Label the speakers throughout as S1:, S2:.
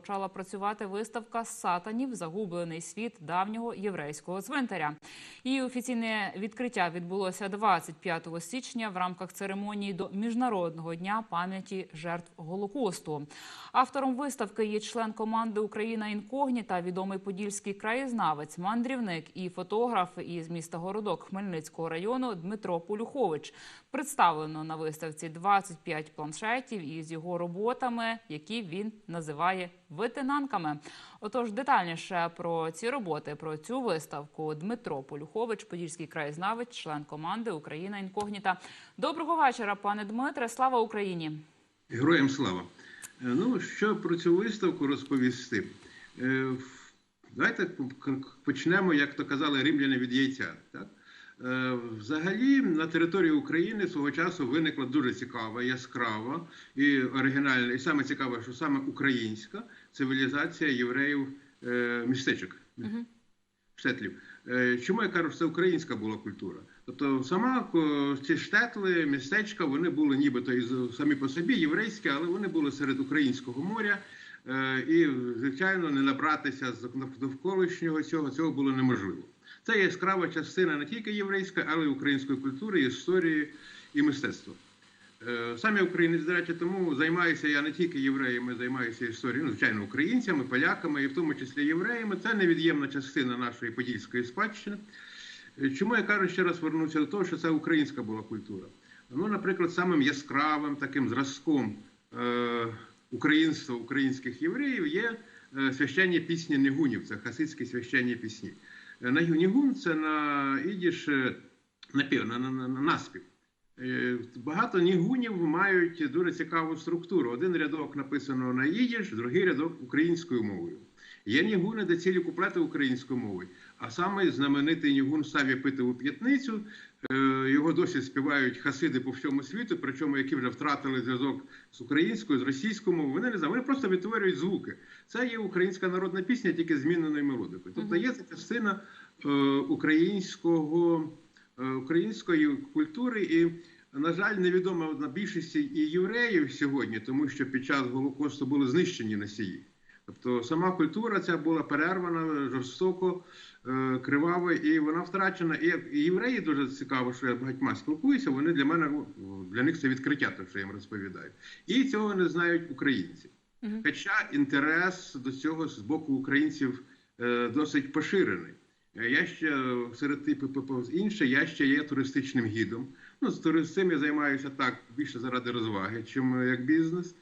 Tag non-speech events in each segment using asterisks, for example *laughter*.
S1: почала працювати виставка сатанів Загублений світ давнього єврейського цвинтаря. Її офіційне відкриття відбулося 25 січня в рамках церемонії до міжнародного дня пам'яті жертв голокосту. Автором виставки є член команди Україна інкогніта, відомий подільський краєзнавець, мандрівник і фотограф із міста Городок Хмельницького району Дмитро Полюхович. Представлено на виставці 25 планшетів із його роботами, які він називає витинанками. Отож, детальніше про ці роботи, про цю виставку Дмитро Полюхович, подільський краєзнавець, член команди Україна інкогніта. Доброго вечора, пане Дмитре. Слава Україні!
S2: Героям слава. Е, Ну, що про цю виставку розповісти? Е, Давайте почнемо, як то казали римляни від яйця. Так? Е, Взагалі на території України свого часу виникла дуже цікава, яскрава і оригінальна, і саме цікаве, що саме українська цивілізація євреїв е, містечок. Штетлів. Е, Чому я кажу, що це українська була культура? Тобто сама ці штетли, містечка, вони були нібито і самі по собі єврейські, але вони були серед українського моря. І, звичайно, не набратися з навколишнього цього, цього було неможливо. Це яскрава частина не тільки єврейської, але й української культури, історії і мистецтва. Е, Сам я українець, до речі, тому займаюся я не тільки євреями, займаюся історією, ну, звичайно, українцями, поляками, і в тому числі євреями. Це невід'ємна частина нашої подільської спадщини. Е, Чому я кажу ще раз вернуся до того, що це українська була культура? Ну, наприклад, самим яскравим таким зразком е, українства українських євреїв є е, священні пісні Нігунів, це хасидські священні пісні. Е, на- юнігун це на ідіш е, напів, на, на, на, на наспів. Е, Багато нігунів мають дуже цікаву структуру. Один рядок написано на їдіш, другий рядок українською мовою. Є нігуни, де цілі куплети українською мовою. А саме знаменитий нігун Саві пити у п'ятницю. е, Його досі співають хасиди по всьому світу, причому які вже втратили зв'язок з українською, з російською мовою. Вони не знають, вони просто відтворюють звуки. Це є українська народна пісня, тільки зміненою мелодикою. Тобто є це частина е, українського е, української культури і. На жаль, невідомо на більшості і євреїв сьогодні, тому що під час Голокосту були знищені носії. Тобто сама культура ця була перервана жорстоко, е, криваво, і вона втрачена. І євреї дуже цікаво, що я багатьма спілкуюся. Вони для мене ну, для них це відкриття, те, що я їм розповідаю. І цього не знають українці. Хоча інтерес до цього з боку українців е, досить поширений. Е, Я ще серед типу інше, я ще є туристичним гідом. Ну, з тури- я займаюся так більше заради розваги, чим як бізнес.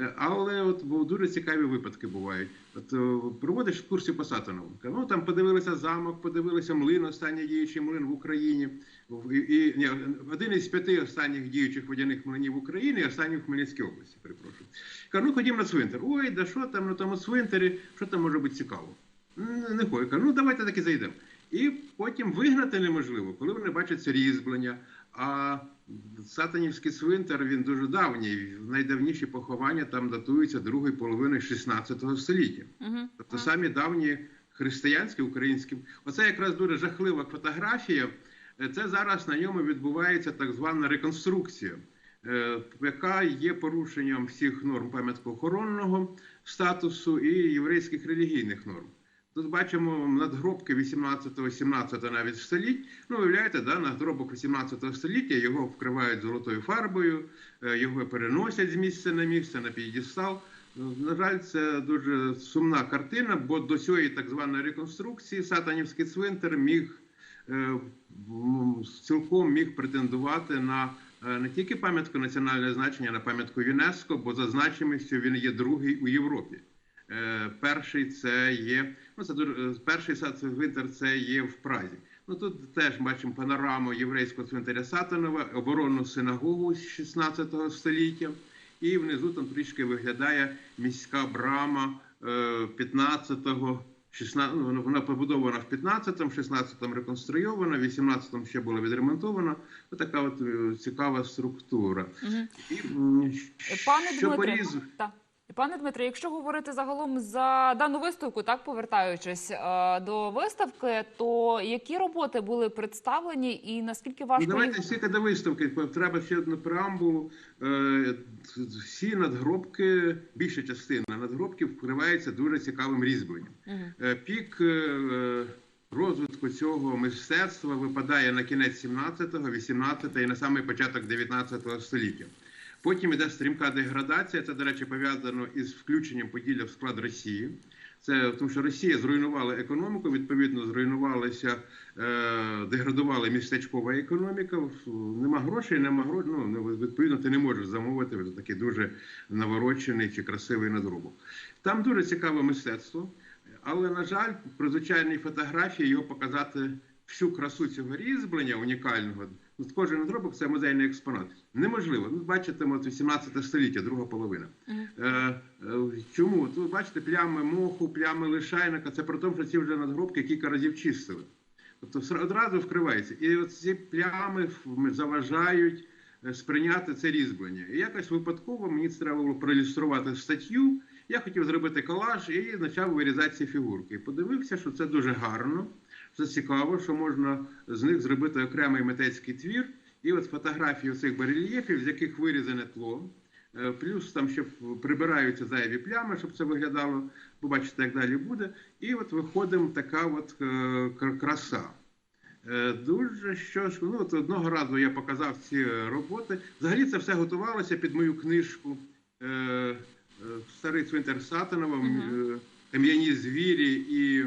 S2: Е, Але от дуже цікаві випадки бувають. От е, проводиш курси по Сатанову. Ну там подивилися замок, подивилися млин, останній діючий млин в Україні. І, і ні, один із п'яти останніх діючих водяних млинів в Україні, останній в Хмельницькій області. Перепрошую. Кажу, ну ходімо на цвинтар. Ой, да що там на тому цвинтарі, що там може бути цікаво? «М, Не хочу. Кажу, ну давайте таки зайдемо. І потім вигнати неможливо, коли вони бачать різьблення. А Сатанівський цвинтар він дуже давній. Найдавніші поховання там датуються другої половини 16 століття.
S1: Мгм.
S2: Тобто самі давні християнські, українські. Оце якраз дуже жахлива фотографія. Е, Це зараз на ньому відбувається так звана реконструкція, е, яка є порушенням всіх норм пам'яткоохоронного статусу і єврейських релігійних норм. Тут бачимо надгробки 18-17 навіть століть. Ну, уявляєте, да, надгробок 18 століття його вкривають золотою фарбою, е, його переносять з місця на місце на п'єдестал. Ну, На жаль, це дуже сумна картина, бо до цієї так званої реконструкції Сатанівський цвинтар міг е, цілком міг претендувати на е, не тільки пам'ятку національного значення, а на пам'ятку ЮНЕСКО, бо за значимістю він є другий у Європі. Е, Перший це є, ну це е, перший цвинтар це є в Празі. Ну тут теж бачимо панораму єврейського цвинтаря Сатанова, оборонну синагогу з 16 століття. І внизу там трішки виглядає міська брама е, 15-го, 16, ну, вона- побудована в 15-му, 16-му реконструйована, в 18-му ще була відремонтована. Отака от е, цікава структура.
S1: Мгм.
S2: І,
S1: Пане
S2: що
S1: Дмитре,
S2: поріз-
S1: так. Пане Дмитре, якщо говорити загалом за дану виставку, так повертаючись е, до виставки, то які роботи були представлені і наскільки
S2: Ну,
S1: важко
S2: давайте
S1: їх...
S2: стільки до виставки. Треба ще одну преамбулу. Е, Всі надгробки, більша частина надгробків вкривається дуже цікавим різьбленням. Е, Пік е, розвитку цього мистецтва випадає на кінець 17-го, 18-го і на самий початок 19 століття. Потім іде стрімка деградація. Це, до речі, пов'язано із включенням Поділля в склад Росії. Це тому, що Росія зруйнувала економіку, відповідно, зруйнувалася, е, деградувала містечкова економіка. Нема грошей, нема грошей. Ну відповідно, ти не можеш замовити такий дуже наворочений чи красивий надробок. Там дуже цікаве мистецтво, але на жаль, при звичайній фотографії його показати всю красу цього різьблення унікального. Ну, Кожен надробок це музейний експонат. Неможливо. Ну, бачите, от 18 століття, друга половина. Е, е, чому? Тут ви бачите плями моху, плями лишайника. Це про те, що ці вже надгробки кілька разів чистили. Тобто одразу вкривається. І от ці плями заважають е, сприйняти це різьблення. І якось випадково мені це треба було проілюструвати статтю. Я хотів зробити колаж і почав вирізати ці фігурки. І подивився, що це дуже гарно, це цікаво, що можна з них зробити окремий митецький твір. І от фотографії цих барельєфів, з яких вирізане тло. Е, Плюс там ще прибираються зайві плями, щоб це виглядало. Побачите, як далі буде. І от виходимо така от е, краса. Е, Дуже що ж, ну от одного разу я показав ці роботи. Взагалі це все готувалося під мою книжку Старий цвинтар Сатанова, Кам'яні звірі і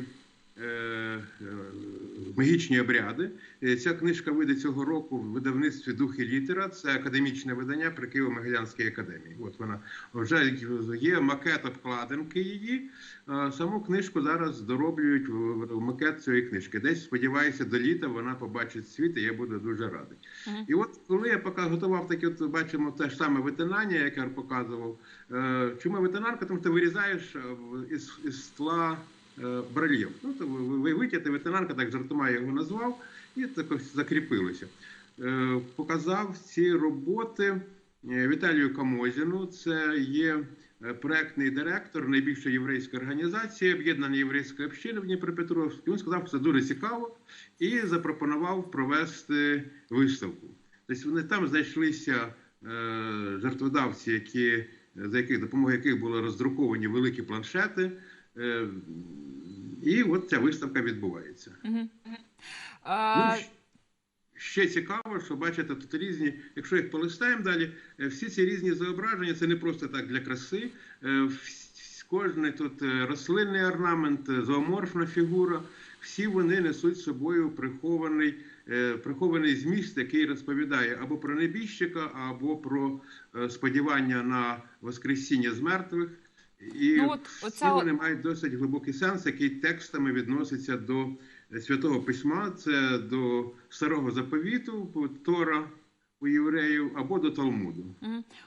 S2: магічні обряди. Е, Ця книжка вийде цього року в видавництві Дух і літера. Це академічне видання при Києво-Могилянській академії. От вона вже є макет обкладинки її. Е, Саму книжку зараз дороблюють в- макет цієї книжки. Десь сподіваюся, до літа вона побачить світ, і я буду дуже радий.
S1: Мгм.
S2: І от коли я поки готував таке, от бачимо те ж саме витинання, яке я показував. Е, Чому витинанка? Тому що ти вирізаєш е, із, із тла е, барельєф. Ну, то ви, ви витягти так жартома я його назвав, і ось закріпилося. Е, Показав ці роботи е, Віталію Камозіну. Це є проектний директор найбільшої єврейської організації, об'єднання єврейської общини в Дніпропетровську. Він сказав, що це дуже цікаво, і запропонував провести виставку. Тобто вони там знайшлися жертводавці, які, за яких допомогою яких були роздруковані великі планшети. Е, і от ця виставка відбувається. Ну,
S1: А,
S2: ще цікаво, що бачите, тут різні, якщо їх полистаємо далі, е, всі ці різні зображення це не просто так для краси. Е, Кожний тут рослинний орнамент, зооморфна фігура, всі вони несуть з собою прихований, прихований зміст, який розповідає або про небіжчика, або про сподівання на воскресіння з мертвих. І
S1: Ну, от
S2: всі
S1: оця
S2: вони мають досить глибокий сенс, який текстами відноситься до е, святого письма, це до старого заповіту, Тора у євреїв, або до Талмуду.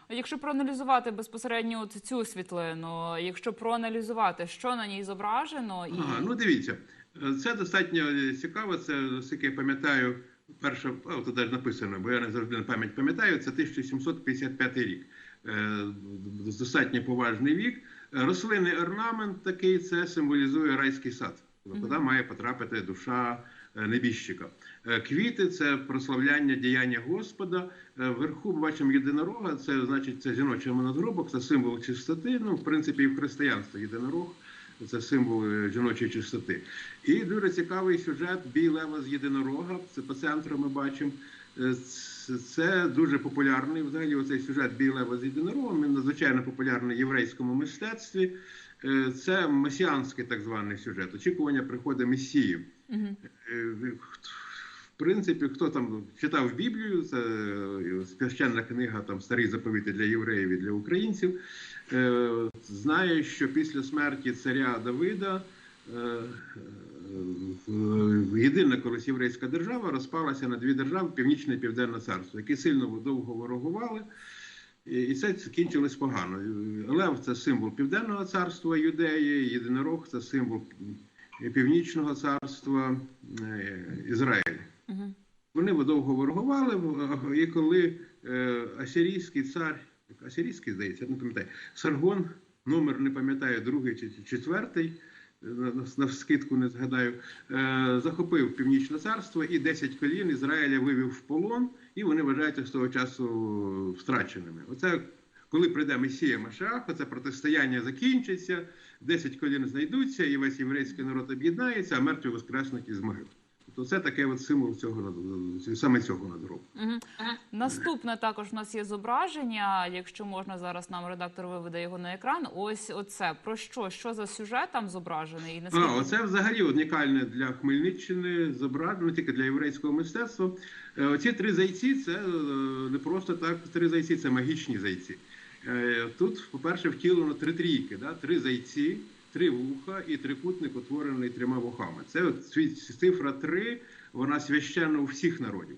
S1: А Якщо проаналізувати безпосередньо от цю світлину, якщо проаналізувати, що на ній зображено, і
S2: Ага, ну дивіться, е, це достатньо е, цікаво. Це наскільки я пам'ятаю, перша а, тут навіть написано, бо я не завжди на пам'ять пам'ятаю. Це 1755 рік. Достатньо поважний вік. Рослинний орнамент такий це символізує райський сад. Куди має потрапити душа е, небіжчика. Е, Квіти це прославляння діяння Господа. Е, Вверху бачимо єдинорога. Це значить це жіночий монодробок, це символ чистоти. Ну, в принципі, і в християнстві єдинорог. Це символ е, жіночої чистоти. І дуже цікавий сюжет бій лева з єдинорога. Це по центру ми бачимо. Е, Це дуже популярний взагалі. Оцей сюжет бій лева з єдинорогом. Він надзвичайно популярний в єврейському мистецтві. Е, Це месіанський так званий сюжет. Очікування приходу Месії. В принципі, хто там читав Біблію, це священна книга, там старі заповіти для євреїв і для українців, знає, що після смерті царя Давида е, е, єдина колись єврейська держава розпалася на дві держави Північне і Південне царство, які сильно довго ворогували. І це закінчилось погано. Лев це символ Південного царства Юдеї, єдинорог це символ Північного царства е, Ізраїль.
S1: Мгм.
S2: Вони довго ворогували, і коли е, асирійський цар, асирійський, здається, не пам'ятаю, Саргон номер не пам'ятаю, другий чи четвертий. На, скидку не згадаю, е, захопив Північне царство і 10 колін Ізраїля вивів в полон, і вони вважаються з того часу втраченими. Оце коли прийде Месія Машах, оце протистояння закінчиться, 10 колін знайдуться, і весь єврейський народ об'єднається, а мертві воскреснуть із могил. Тобто це таке от символ цього саме цього надгробу.
S1: Мгм. Наступне також у нас є зображення. Якщо можна зараз нам редактор виведе його на екран. Ось оце про що? Що за сюжет там зображений? І наскільки
S2: А, оце взагалі унікальне для Хмельниччини зображення, тільки для єврейського мистецтва. Е, Оці три зайці це е, не просто так три зайці, це магічні зайці. Е, Тут, по-перше, втілено три трійки, да? три зайці, три вуха і трикутник, утворений трьома вухами. Це цифра три, вона священна у всіх народів.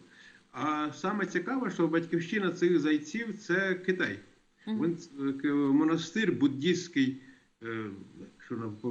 S2: А саме цікаве, що батьківщина цих зайців це Китай. Він е, монастир буддійський. е,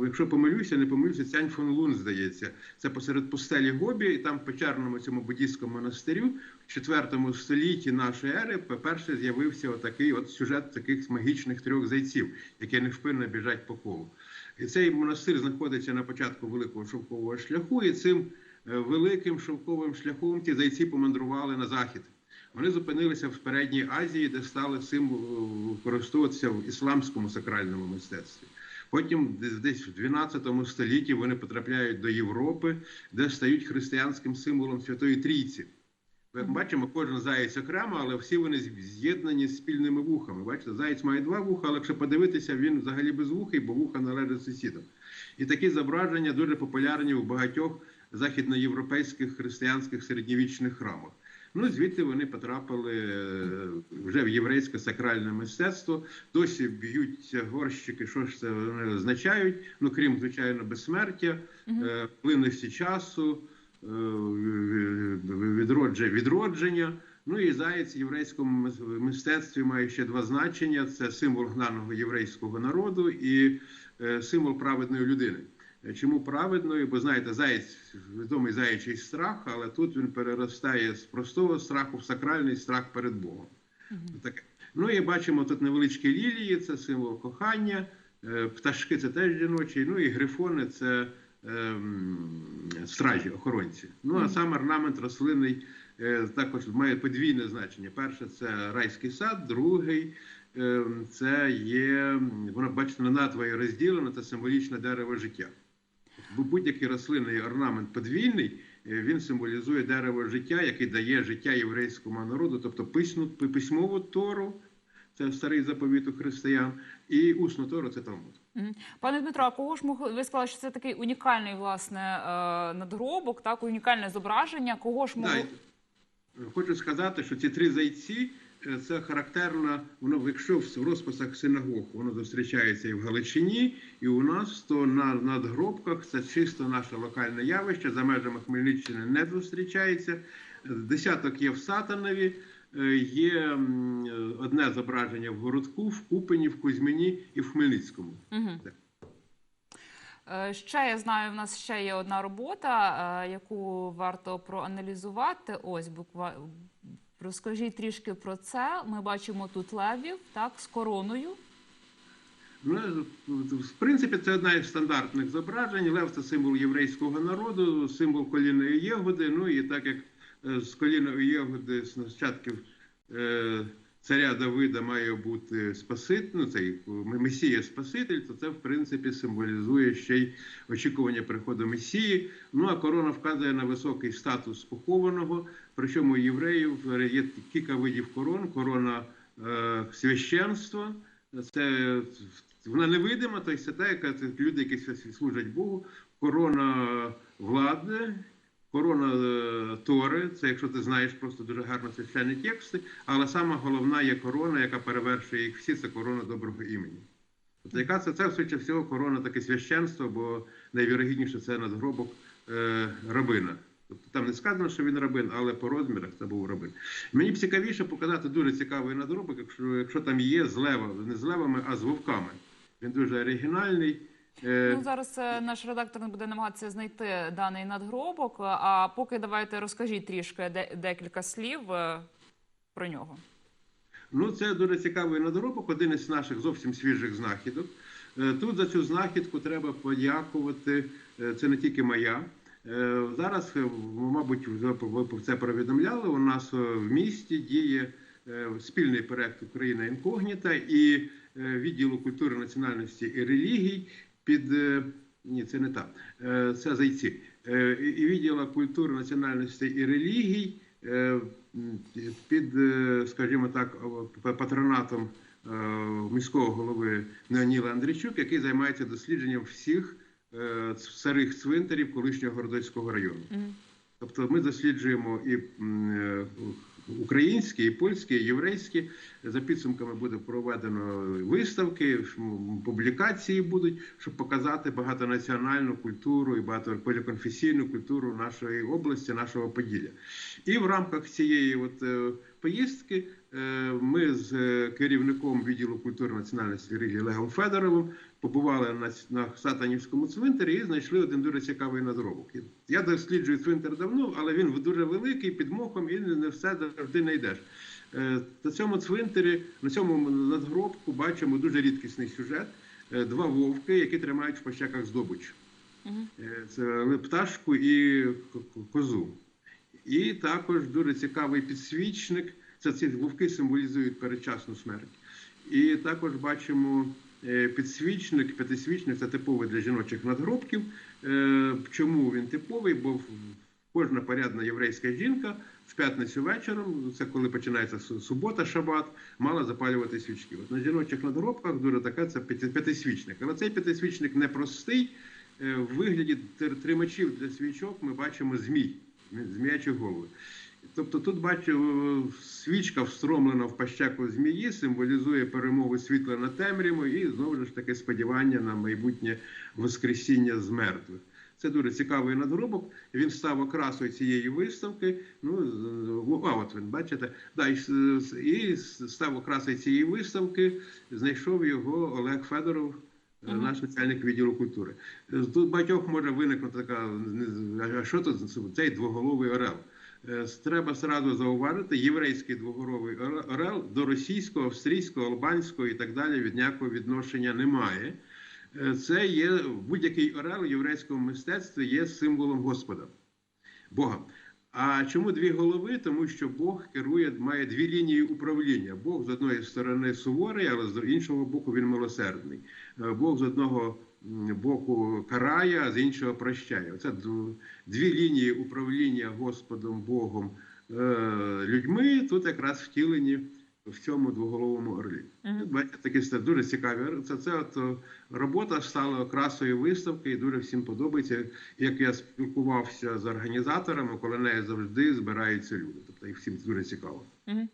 S2: Якщо, помилюся, не помилюся, Цянь фон Лун, здається. Це посеред пустелі Гобі, і там в печерному цьому буддійському монастирю в 4 столітті нашої ери перше з'явився отакий от сюжет таких магічних трьох зайців, які невпинно біжать по колу. І цей монастир знаходиться на початку великого шовкового шляху, і цим е, великим шовковим шляхом ті зайці помандрували на захід. Вони зупинилися в передній Азії, де стали символ використовуватися в ісламському сакральному мистецтві. Потім десь в 12 столітті вони потрапляють до Європи, де стають християнським символом Святої Трійці. Як бачимо, кожен заєць окремо, але всі вони з'єднані з- спільними вухами. Бачите, заєць має два вуха, але якщо подивитися, він взагалі безвухий, бо вуха належать сусідам. І такі зображення дуже популярні у багатьох західноєвропейських християнських середньовічних храмах. Ну, звідти вони потрапили е, вже в єврейське сакральне мистецтво. Досі б'ються горщики, що ж це вони означають. Ну, крім, звичайно, безсмертя, е, плинності часу, відродження. Ну і заєць в єврейському мистецтві має ще два значення: це символ гнаного єврейського народу і е, символ праведної людини. Е, Чому праведною? Бо знаєте, заєць відомий заячий страх, але тут він переростає з простого страху в сакральний страх перед Богом. Таке. Ну і бачимо тут невеличкі лілії, це символ кохання, е, пташки це теж жіночі, ну і грифони це стражі, охоронці. Ну а сам орнамент рослинний е, також має подвійне значення. Перше це райський сад, другий ем, це є, воно бачите, на надвоє розділено, це символічне дерево життя. Бо будь-який рослинний орнамент подвійний, е, він символізує дерево життя, яке дає життя єврейському народу, тобто письму, письмову тору, це старий заповіт у християн, і усну тору це Талмуд.
S1: Пане Дмитро, а кого ж могли ви сказали, що це такий унікальний власне е, надгробок, так унікальне зображення? Кого ж могло
S2: Да, хочу сказати, що ці три зайці е, це характерно, воно якщо в розписах синагог воно зустрічається і в Галичині, і у нас, то на надгробках це чисто наше локальне явище. За межами Хмельниччини не зустрічається. Десяток є в Сатанові, є одне зображення в Городку, в Купені, в Кузьміні і в Хмельницькому.
S1: Е, Ще я знаю, в нас ще є одна робота, е, яку варто проаналізувати. Ось буквально розкажіть трішки про це. Ми бачимо тут левів, так, з короною.
S2: Ну, в принципі, це одна із стандартних зображень. Лев це символ єврейського народу, символ коліної єгоди. Ну і так як е, з коліної єгоди з нащадків е, царя Давида має бути спаситель, ну цей Месія Спаситель, то це в принципі символізує ще й очікування приходу Месії. Ну а корона вказує на високий статус похованого. Причому у євреїв є кілька видів корон: корона е, священства. Це вона невидима, тобто це та, яка це люди, які служать Богу, корона влади, корона е, Тори. Це якщо ти знаєш просто дуже гарно священні тексти, але сама головна є корона, яка перевершує їх всі, це корона доброго імені. Тобто, яка це, це швидше всього корона таке священство, бо найвірогідніше це надгробок е, рабина. Тобто там не сказано, що він рабин, але по розмірах це був рабин. Мені б цікавіше показати дуже цікавий надробок, якщо, якщо там є з левами, не з левами, а з вовками. Він дуже оригінальний. Е,
S1: Ну зараз е, наш редактор буде намагатися знайти даний надгробок. А поки давайте розкажіть трішки декілька слів е, про нього.
S2: Ну, це дуже цікавий надробок, один із наших зовсім свіжих знахідок. Е, Тут за цю знахідку треба подякувати. е, Це не тільки моя. Е, Зараз, е, мабуть, ви це повідомляли. У нас е, в місті діє е, спільний проект Україна інкогніта і е, відділу культури, національності і релігій під е, ні, це не так. Е, Це зайці. Е, І відділу культури, національності і релігій під, скажімо так, патронатом міського голови Неоніла Андрійчук, який займається дослідженням всіх старих цвинтарів колишнього Городоцького району. Тобто ми досліджуємо і українські, і польські, і єврейські. За підсумками буде проведено виставки, публікації будуть, щоб показати багатонаціональну культуру і багатополіконфесійну культуру нашої області, нашого Поділля. І в рамках цієї от е, поїздки е, ми з е, керівником відділу культури національності і релігії Олегом Федоровим побували на, на Сатанівському цвинтарі і знайшли один дуже цікавий надробок. Я досліджую цвинтар давно, але він дуже великий, під мохом, і не все завжди знайдеш. Е, На цьому цвинтарі, на цьому надгробку бачимо дуже рідкісний сюжет. Е, Два вовки, які тримають в пащаках здобич. Е, Це пташку і козу. І також дуже цікавий підсвічник. Це ці вовки символізують передчасну смерть. І також бачимо підсвічник, п'ятисвічник це типовий для жіночих надгробків. Е, Чому він типовий? Бо кожна порядна єврейська жінка в п'ятницю вечором, це коли починається субота, шабат, мала запалювати свічки. От на жіночих надгробках дуже така це п'ятисвічник. Але цей п'ятисвічник непростий. Е, В вигляді тримачів для свічок ми бачимо змій, зміячі голови. Тобто тут бачу, е, свічка встромлена в пащаку змії, символізує перемогу світла над темрявою і знову ж таки сподівання на майбутнє воскресіння з мертвих. Це дуже цікавий надгробок. Він став окрасою цієї виставки. Ну а от він бачите, да, і, став окрасою цієї виставки. Знайшов його Олег Федоров, е, наш начальник відділу культури. Тут багатьох може виникнути така а що тут цей двоголовий орел. Е, Треба сразу зауважити, єврейський двоголовий оре- орел до російського, австрійського, албанського і так далі від ніякого відношення немає. Е, Це є будь-який орел у єврейському мистецтві є символом Господа, Бога. А чому дві голови? Тому що Бог керує, має дві лінії управління. Бог з одної сторони суворий, але з іншого боку він милосердний. Е, Бог з одного боку карає, а з іншого прощає. Це дві лінії управління Господом Богом е, людьми тут якраз втілені в цьому двоголовому орлі. Тут бачите, такі це дуже цікаві. Це, це от е, робота стала окрасою виставки і дуже всім подобається. Як я спілкувався з організаторами, коли неї завжди збираються люди. Тобто їх всім дуже цікаво.
S1: Е,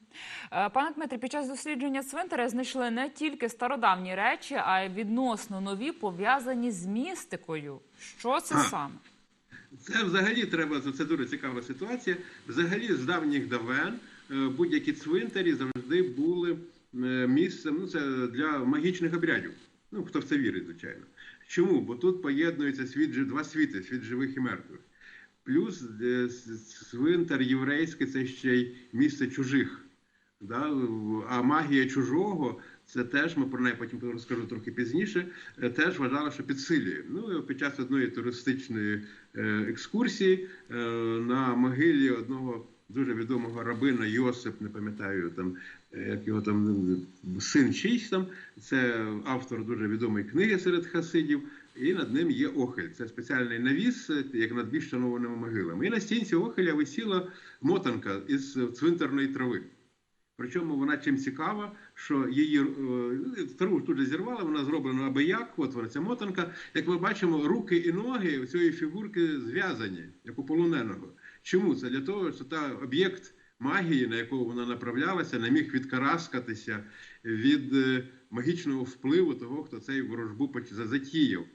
S1: Пане Дмитрі, під час дослідження цвинтаря знайшли не тільки стародавні речі, а й відносно нові пов'язані з містикою. Що це
S2: А.
S1: саме?
S2: Це взагалі треба це дуже цікава ситуація. Взагалі, з давніх давен будь-які цвинтарі завжди були е, місцем. Ну це для магічних обрядів. Ну хто в це вірить, звичайно. Чому? Бо тут поєднується світ два світи: світ живих і мертвих. Плюс е, цвинтар єврейський це ще й місце чужих. Да? А магія чужого це теж ми про неї потім розкажу трохи пізніше. е, Теж вважала, що підсилює. Ну під час одної туристичної е, екскурсії е, на могилі одного дуже відомого рабина Йосип, не пам'ятаю там, як його там син чийсь там. Це автор дуже відомої книги серед хасидів. І над ним є охель. Це спеціальний навіс, як над більш шанованими могилами. І на стінці охеля висіла мотанка із цвинтарної трави. Причому вона чим цікава, що її е, траву тут же зірвала, вона зроблена аби як, от ця мотанка. Як ми бачимо, руки і ноги у цієї фігурки зв'язані, як у полоненого. Чому? Це для того, що та об'єкт магії, на якого вона направлялася, не міг відкараскатися від е, магічного впливу того, хто цей ворожбу затіяв.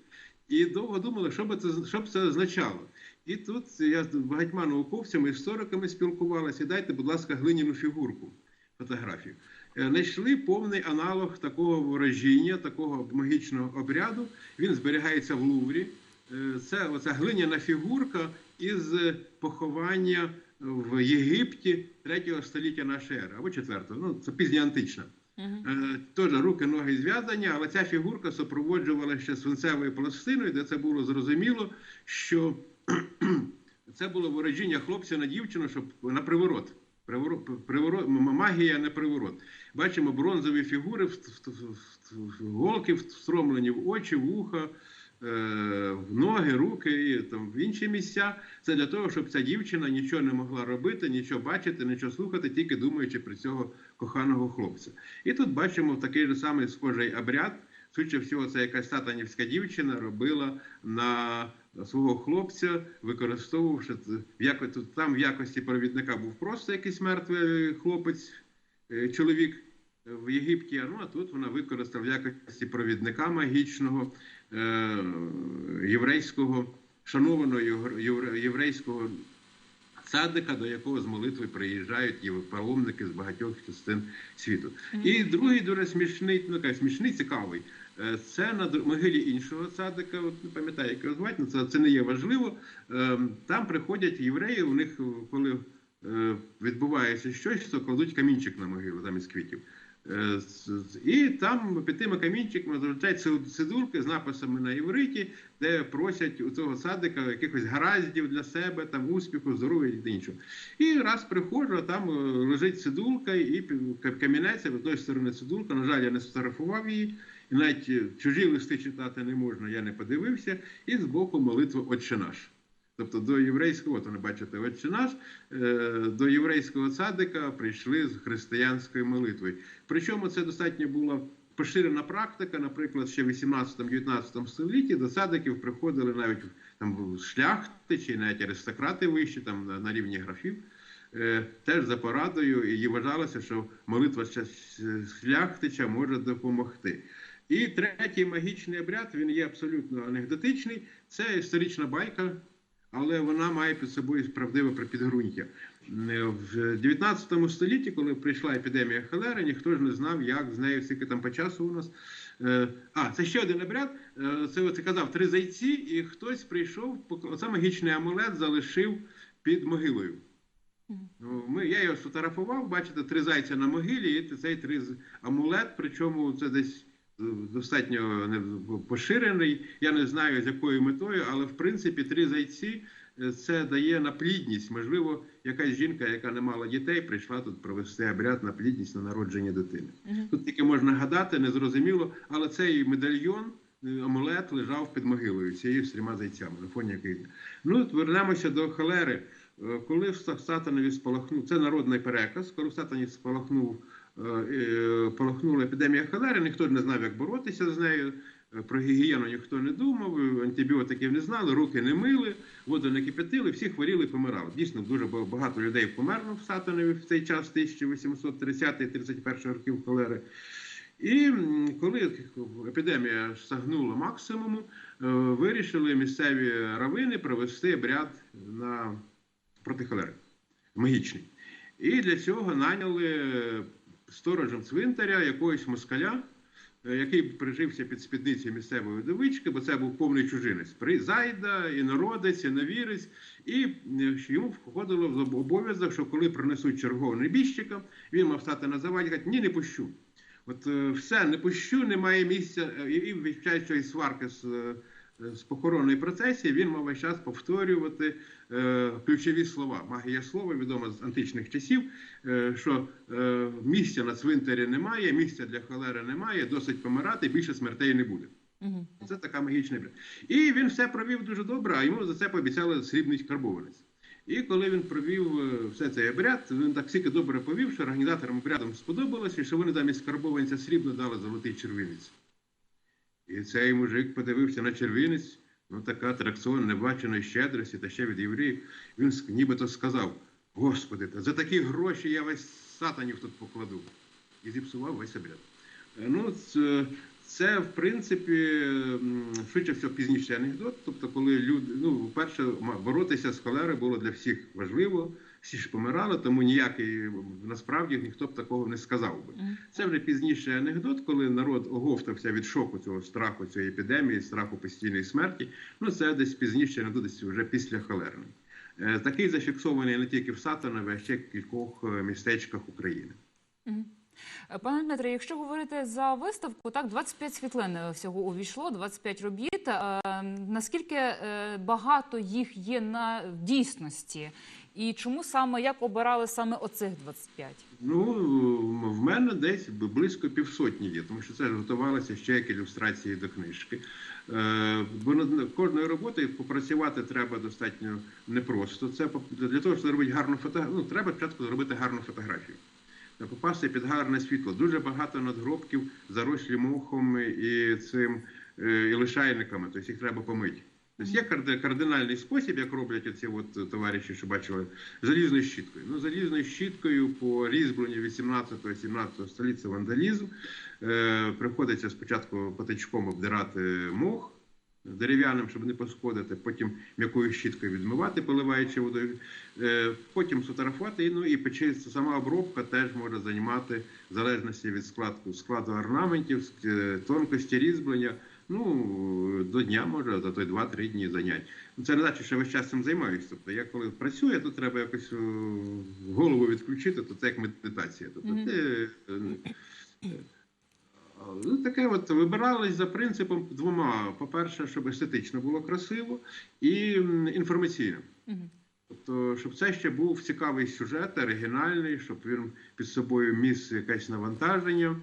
S2: І довго думали, що би це що б це означало. І тут я з багатьма науковцями, істориками спілкувалася. І дайте, будь ласка, глиняну фігурку фотографію. Е, Знайшли повний аналог такого ворожіння, такого магічного обряду. Він зберігається в Луврі. Е, Це оця глиняна фігурка із поховання в Єгипті 3 століття нашої ери або 4, ну це пізньоантична. Е, Теж руки, ноги зв'язані, але ця фігурка супроводжувала ще свинцевою пластиною, де це було зрозуміло, що *clears throat* це було ворожіння хлопця на дівчину, щоб на приворот. Приворот, магія не приворот. Бачимо бронзові фігури, в- в- в- голки встромлені в очі, в ухо, е, в ноги, руки і там в інші місця. Це для того, щоб ця дівчина нічого не могла робити, нічого бачити, нічого слухати, тільки думаючи про цього коханого хлопця. І тут бачимо такий же самий схожий обряд. Швидше всього, це якась сатанівська дівчина робила на свого хлопця, використовувавши в яко- тут- там в якості провідника був просто якийсь мертвий хлопець, е, чоловік е, в Єгипті. Ну а тут вона використала в якості провідника магічного е, єврейського, шанованого євре- євре- єврейського садика, до якого з молитви приїжджають і паломники з багатьох частин світу. І другий дуже смішний, ну смішний, цікавий. Е, Це на могилі іншого садика, от не пам'ятаю, як його звати, але це, це не є важливо. Ем, Там приходять євреї, у них, коли е, відбувається щось, то кладуть камінчик на могилу замість квітів. Е, І там під тими камінчиками залишають сид- сидулки з написами на євриті, де просять у цього садика якихось гараздів для себе, там успіху, здоров'я і іншого. І раз приходжу, там лежить сидулка і камінець, з одної сторони сидулка. На жаль, я не сфотографував її, і навіть е, чужі листи читати не можна, я не подивився. І збоку молитва Отче наш. Тобто до єврейського, от ви бачите, Отче наш, е, до єврейського садика прийшли з християнською молитвою. Причому це достатньо була поширена практика, наприклад, ще в 18-19 столітті до садиків приходили навіть там шляхти чи навіть аристократи вищі, там на, на рівні графів. е, Теж за порадою і вважалося, що молитва шляхтича може допомогти. І третій магічний обряд він є абсолютно анекдотичний. Це історична байка, але вона має під собою правдиве підґрунтя. В 19 столітті, коли прийшла епідемія холери, ніхто ж не знав, як з нею скільки там по часу у нас. Е, А, це ще один обряд. Е, Це от казав три зайці, і хтось прийшов, оце магічний амулет залишив під могилою. Ну, Ми, я його сфотографував, бачите, три зайця на могилі, і цей три амулет, причому це десь достатньо поширений. Я не знаю з якою метою, але в принципі три зайці е, це дає на плідність. Можливо, якась жінка, яка не мала дітей, прийшла тут провести обряд на плідність на народження дитини. Тут тільки можна гадати, незрозуміло, але цей медальйон. е, Амулет лежав під могилою цією з трьома зайцями, на фоні яких. Ну, от вернемося до холери. Е, Коли в Сатанові спалахнув, це народний переказ, коли в Сатані спалахнув, е, е, епідемія холери, ніхто не знав, як боротися з нею. е, Про гігієну ніхто не думав, е, антибіотиків не знали, руки не мили, воду не кипятили, всі хворіли і помирали. Дійсно, дуже багато людей померло в Сатанові в цей час, 1830-31 років холери. І коли епідемія сагнула максимуму, вирішили місцеві равини провести обряд на проти холери магічний. І для цього наняли сторожем цвинтаря якогось москаля, е, який прижився під спідницею місцевої вдовички, бо це був повний чужинець. При- Зайда, інородець, іновірець. І е, йому входило в обов'язок, що коли принесуть чергового небіжчика, він мав стати на заваді, каже, ні, не пущу. От е, все, не пущу, немає місця, і, і цієї сварки з, з похоронної процесії він мав весь час повторювати е, ключові слова. Магія слова відома з античних часів, е, що е, місця на цвинтарі немає, місця для холери немає, досить помирати, більше смертей не буде.
S1: Мгм.
S2: Це така магічна бред. І він все провів дуже добре, а йому за це пообіцяли срібний карбованець. І коли він провів е, все цей обряд, він так стільки добре повів, що організаторам обрядом сподобалося, що вони замість карбованця срібно дали золотий червинець. І цей мужик подивився на червинець, ну така атракціон небаченої щедрості та ще від євреїв. Він нібито сказав: Господи, та за такі гроші я весь сатанів тут покладу. І зіпсував весь обряд. Е, Ну, це, це в принципі, швидше всього пізніший анекдот. Тобто, коли люди, ну, вперше, ма- боротися з холерою було для всіх важливо, всі ж помирали, тому ніякий насправді ніхто б такого не сказав би. Це вже пізніший анекдот, коли народ оговтався від шоку цього страху, цієї епідемії, страху постійної смерті. Ну, це десь пізніше анекдот, десь вже після холерної. Е, Такий зафіксований не тільки в Сатанові, а ще в кількох е, містечках України.
S1: Пане Дмитре, якщо говорити за виставку, так 25 світлин е, всього увійшло, 25 робіт. Е, Наскільки е, багато їх є на дійсності, і чому саме як обирали саме оцих 25?
S2: Ну, в мене десь близько півсотні є, тому що це ж готувалося ще як ілюстрації до книжки. Бо над кожною роботою попрацювати треба достатньо непросто. Це для того, щоб зробити гарну фотографію, ну, треба спочатку зробити гарну фотографію. Попасти під гарне світло. Дуже багато надгробків зарослі мохом і цим е, і лишайниками, тобто їх треба помити. Тобто є кардинальний спосіб, як роблять оці от товариші, що бачили, залізною щіткою. Ну, залізною щіткою по різьбленню 18-17 століття вандалізм. Е, приходиться спочатку патичком обдирати мох дерев'яним, щоб не пошкодити, потім м'якою щіткою відмивати, поливаючи водою, е, потім сфотографувати, і, ну і печи, сама обробка теж може займати в залежності від складу, складу орнаментів, е, тонкості різьблення. Ну, до дня може, за той 2-3 дні занять. Це не значить, що весь час цим займаюся. Тобто, я коли працюю, то треба якось е, голову відключити, то це як медитація. Тобто,
S1: Мгм.
S2: Е, е, Ну, таке от вибирались за принципом двома: по-перше, щоб естетично було красиво, і інформаційно.
S1: Угу.
S2: Тобто, щоб це ще був цікавий сюжет, оригінальний, щоб він під собою міс якесь навантаження.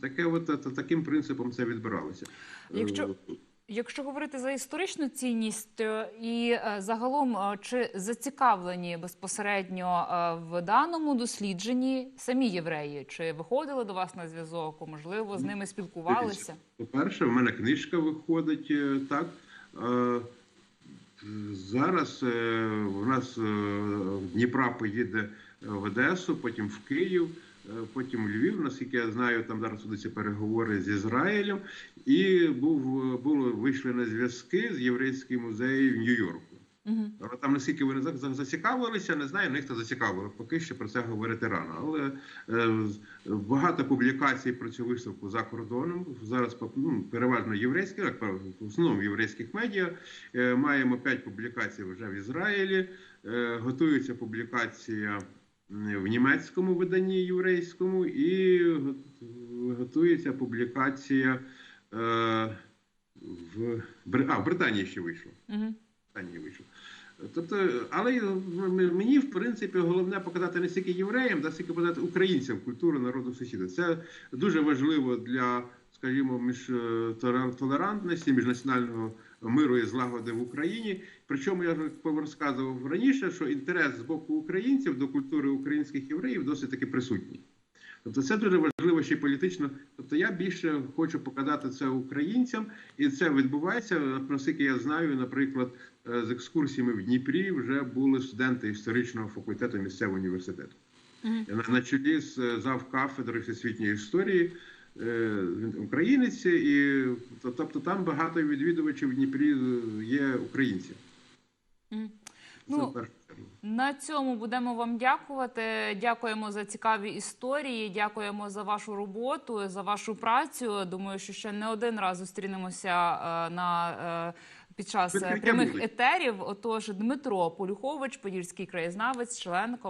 S2: Таке от, та- таким принципом це відбиралося.
S1: Якщо-
S2: Е,
S1: Якщо говорити за історичну цінність е, і е, загалом, е, чи зацікавлені безпосередньо в даному дослідженні самі євреї, чи виходили до вас на зв'язок, можливо, з ними спілкувалися?
S2: По-перше, в мене книжка виходить так. Зараз у нас е, Дніпра поїде в Одесу, потім в Київ, потім Львів. Наскільки я знаю, там зараз ведуться переговори з Ізраїлем, і був е, було вийшли на зв'язки з єврейським музеєм в Нью-Йорку.
S1: Угу.
S2: Там наскільки вони за- за- зацікавилися, не знаю, них це зацікавило. Поки що про це говорити рано. Але е, багато публікацій про цю виставку за кордоном. Зараз ну, переважно єврейські, як в основному єврейських медіа. Е, маємо п'ять публікацій вже в Ізраїлі. Е, готується публікація в німецькому виданні єврейському, і го- готується публікація е, в, а, в Британії ще вийшло.
S1: Угу.
S2: Британії вийшов. Тобто, але мені, в принципі, головне показати не стільки євреям, да стільки показати українцям культуру народу сусіда. Це дуже важливо для, скажімо, між е, толер- толерантності, міжнаціонального миру і злагоди в Україні. Причому я вже розказував раніше, що інтерес з боку українців до культури українських євреїв досить таки присутній. Тобто це дуже важливо ще й політично. Тобто я більше хочу показати це українцям, і це відбувається. Наскільки я знаю, наприклад, е, з екскурсіями в Дніпрі вже були студенти історичного факультету місцевого університету.
S1: Мгм.
S2: На, на чолі з е, зав кафедри всесвітньої історії. Е, Українець, і тобто там багато відвідувачів в Дніпрі є українці.
S1: Ну. На цьому будемо вам дякувати. Дякуємо за цікаві історії. Дякуємо за вашу роботу, за вашу працю. Думаю, що ще не один раз зустрінемося е, на е, під час прямих етерів. Отож, Дмитро Полюхович, подільський краєзнавець, член